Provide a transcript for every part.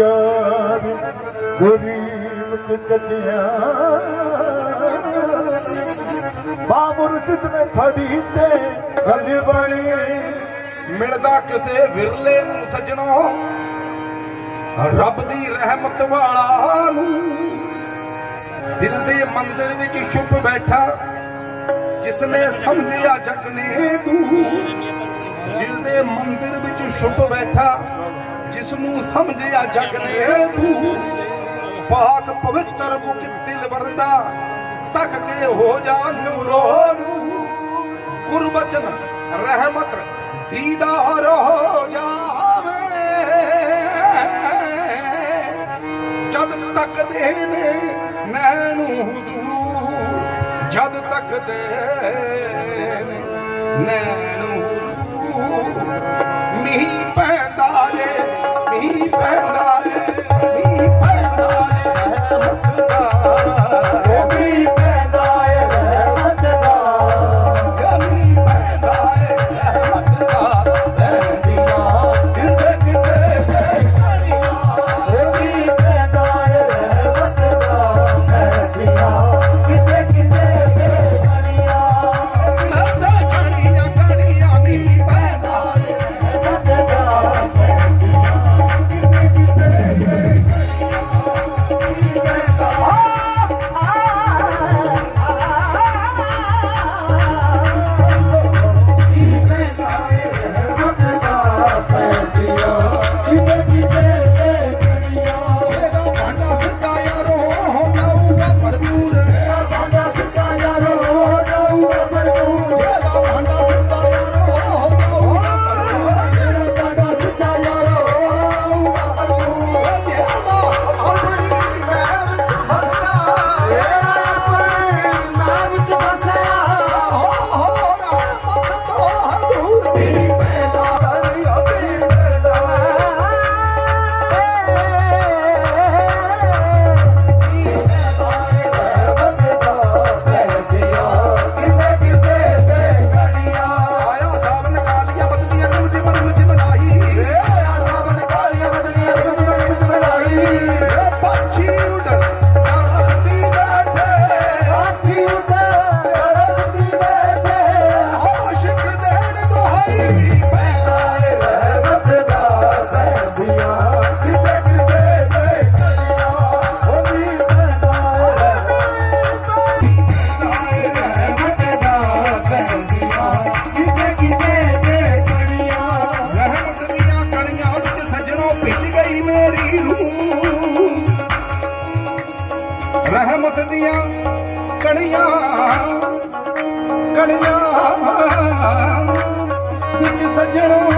ਯਾਰ ਗਰੀਬ ਤੇ ਕੱਟਿਆ ਬਾਬੁਰਸ਼ਦ ਫੜੀ ਤੇ ਗੱਲ ਬਣੀ। ਮਿਲਦਾ ਕਿਸੇ ਵਿਰਲੇ ਨੂੰ ਸਜਣੋ, ਰੱਬ ਦੀ ਰਹਿਮਤ ਵਾਲਾ ਨੂੰ। ਦਿਲ ਦੇ ਮੰਦਿਰ ਵਿੱਚ ਛੁਪ ਬੈਠਾ, ਜਿਸਨੇ ਸਮਝਿਆ ਜਗ ਨੇ। ਤੂੰ ਦਿਲ ਦੇ ਮੰਦਿਰ ਵਿੱਚ ਛੁਪ ਬੈਠਾ ਜਿਸ ਨੂੰ ਸਮਝਿਆ ਜਗ ਨੇ ਤੂੰ ਪਾਕ ਪਵਿੱਤਰ ਮੁਖ ਦਿਲ ਵਰਦਾ, ਤੱਕ ਕੇ ਹੋ ਜਾ ਨੂਰੋ ਨੂੰ। ਗੁਰਬਚਨ, ਰਹਿਮਤ, ਦੀਦਾਰ ਹੋ ਜਾਵੇ। ਜਦ ਤੱਕ ਦੇ ਨੇ ਨੈਣੂ ਹਜ਼ੂਰ, ਜਦ ਤੱਕ ਦੇ ਨੇ ਨੈਣੂ ਰਹਿਮਤ ਦੀਆਂ ਕੜੀਆਂ ਕੜੀਆਂ ਵਿੱਚ ਸਜਣੋ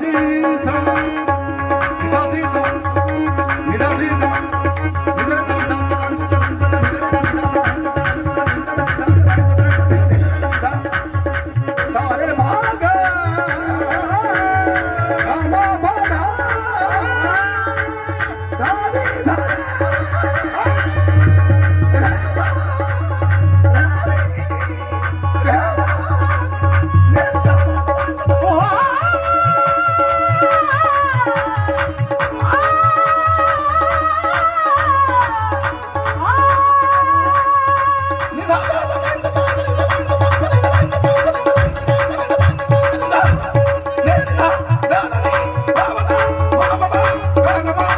today. Bye-bye.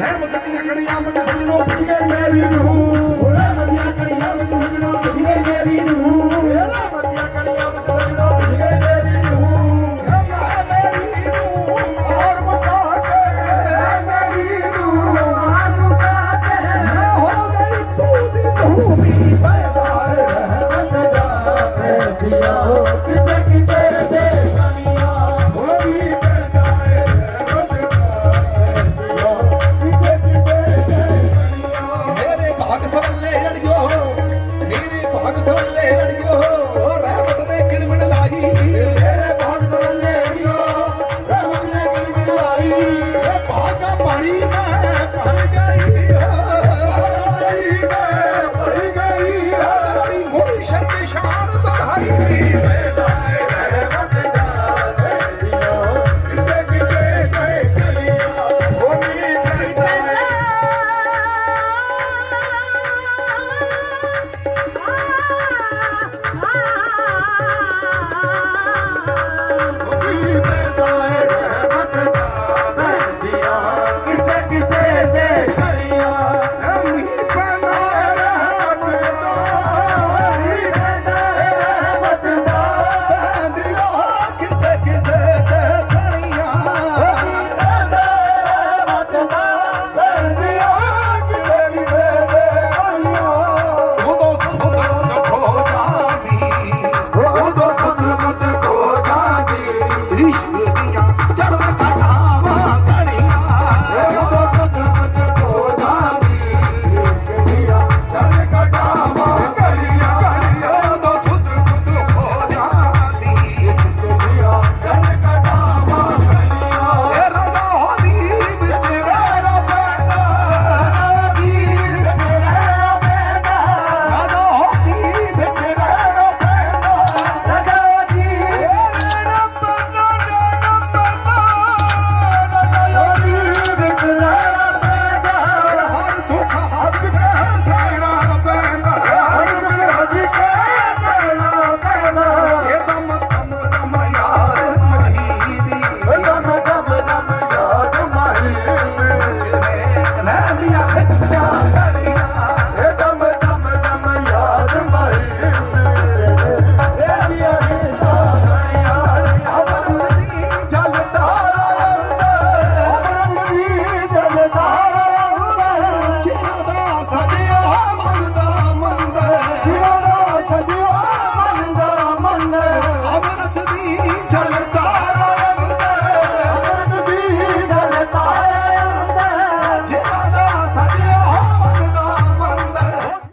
ਰਹਿਮ ਕਦੀਆਂ ਕੜੀਆਂ ਵਿੱਚ ਸਜਣੋ ਭਜੀਏ ਮੇਰੀ ਨੂੰ ਰਹਿਮ ਕਦੀਆਂ ਕੜੀਆਂ ਵਿੱਚ ਸਜਣੋ ਭਜੀਏ ਮੇਰੀ ਨੂੰ ਰਹਿਮ ਕਦੀਆਂ ਕੜੀਆਂ ਵਿੱਚ ਸਜਣੋ ਭਜੀਏ ਮੇਰੀ ਨੂੰ ਰਹਿਮ ਹੈ ਮੇਰੀ ਨੂੰ ਔਰ ਮੁਕਾ ਕੇ ਰਹਿਮ ਮੇਰੀ ਨੂੰ ਔਰ ਮੁਕਾ ਕੇ ਹੋ ਗਈ ਤੂੰ ਦੀ ਤੂੰ ਵੀ ਪੈਦਾ